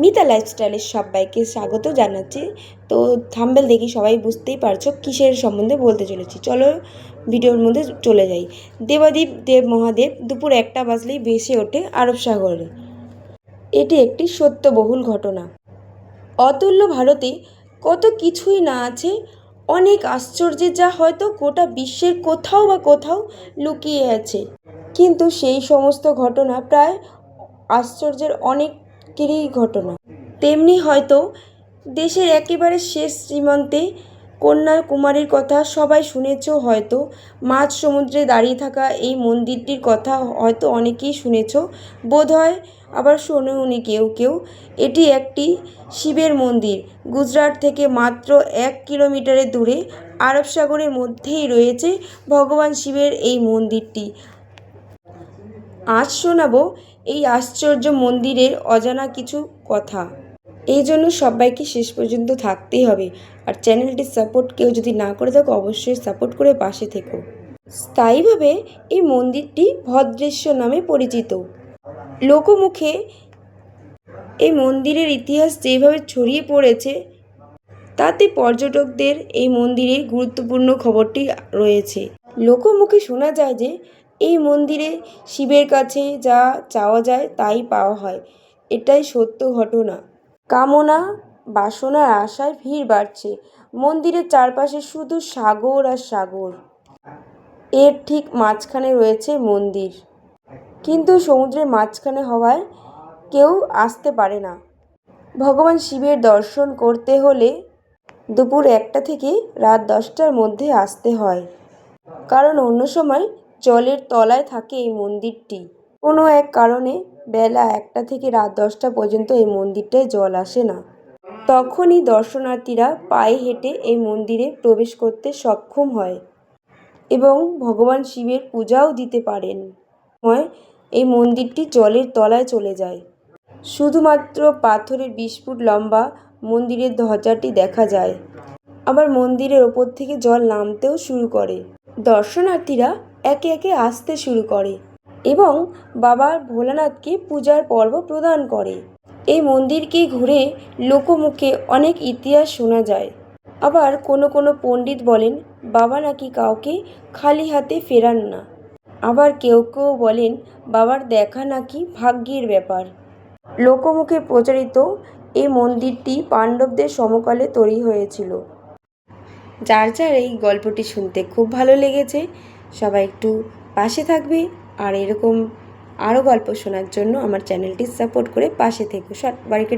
মিতা লাইফস্টাইলের সবাইকে স্বাগত জানাচ্ছি। তো থাম্বেল দেখি সবাই বুঝতেই পারছ কিসের সম্বন্ধে বলতে চলেছি। চলো ভিডিওর মধ্যে চলে যাই। দেবাদীপ দেব মহাদেব দুপুর একটা বাজলেই ভেসে ওঠে আরব সাগরে। এটি একটি সত্যবহুল ঘটনা। অতুল্য ভারতে কত কিছুই না আছে, অনেক আশ্চর্যের যা হয়তো গোটা বিশ্বের কোথাও বা কোথাও লুকিয়ে আছে। কিন্তু সেই সমস্ত ঘটনা প্রায় আশ্চর্যের অনেকেরই ঘটনা। তেমনি হয়তো দেশের একেবারে শেষ সীমান্তে কন্যাকুমারীর কথা সবাই শুনেছ, হয়তো মাঝ সমুদ্রে দাঁড়িয়ে থাকা এই মন্দিরটির কথা হয়তো অনেকেই শুনেছ। বোধহয় আবার শোনোনি কেউ কেউ, এটি একটি শিবের মন্দির। গুজরাট থেকে মাত্র এক কিলোমিটারের দূরে আরব সাগরের মধ্যেই রয়েছে ভগবান শিবের এই মন্দিরটি। আজ শোনাবো এই আশ্চর্য মন্দিরের অজানা কিছু কথা। এই জন্য সবাইকে শেষ পর্যন্ত থাকতেই হবে। আর চ্যানেলটির সাপোর্ট কেউ যদি না করে থাকো, অবশ্যই সাপোর্ট করে পাশে থেকো। স্থায়ীভাবে এই মন্দিরটি ভদ্রেশ্বর নামে পরিচিত। লোকমুখে এই মন্দিরের ইতিহাস যেভাবে ছড়িয়ে পড়েছে, তাতে পর্যটকদের এই মন্দিরের গুরুত্বপূর্ণ খবরটি রয়েছে। লোকমুখে শোনা যায় যে এই মন্দিরে শিবের কাছে যা চাওয়া যায় তাই পাওয়া হয়। এটাই সত্য ঘটনা। কামনা, বাসনার আশায় ভিড় বাড়ছে। মন্দিরের চারপাশে শুধু সাগর আর সাগর। এর ঠিক মাঝখানে রয়েছে মন্দির। কিন্তু সমুদ্রের মাঝখানে হওয়ায় কেউ আসতে পারে না। ভগবান শিবের দর্শন করতে হলে দুপুর একটা থেকে রাত দশটার মধ্যে আসতে হয়। কারণ অন্য সময় জলের তলায় থাকে এই মন্দিরটি। কোনো এক কারণে বেলা একটা থেকে রাত দশটা পর্যন্ত এই মন্দিরটায় জল আসে না। তখনই দর্শনার্থীরা পায়ে হেঁটে এই মন্দিরে প্রবেশ করতে সক্ষম হয় এবং ভগবান শিবের পূজাও দিতে পারেন। হয় এই মন্দিরটি জলের তলায় চলে যায়। শুধুমাত্র পাথরের বিশ ফুট লম্বা মন্দিরের ধ্বজাটি দেখা যায়। আবার মন্দিরের ওপর থেকে জল নামতেও শুরু করে। দর্শনার্থীরা একে একে আসতে শুরু করে এবং বাবা ভোলানাথকে পূজার পর্ব প্রদান করে। এই মন্দিরকে ঘুরে লোকমুখে অনেক ইতিহাস শোনা যায়। আবার কোনো কোনো পণ্ডিত বলেন, বাবা নাকি কাউকে খালি হাতে ফেরান না। আবার কেউ কেউ বলেন, বাবার দেখা নাকি ভাগ্যের ব্যাপার। লোকমুখে প্রচারিত এই মন্দিরটি পাণ্ডবদের সমকালে তৈরি হয়েছিল। যার যার এই গল্পটি শুনতে খুব ভালো লেগেছে সবাই একটু পাশে থাকবে আর এরকম আরও গল্প শোনার জন্য আমার চ্যানেলটি সাপোর্ট করে পাশে থেকে। সব বাড়িকে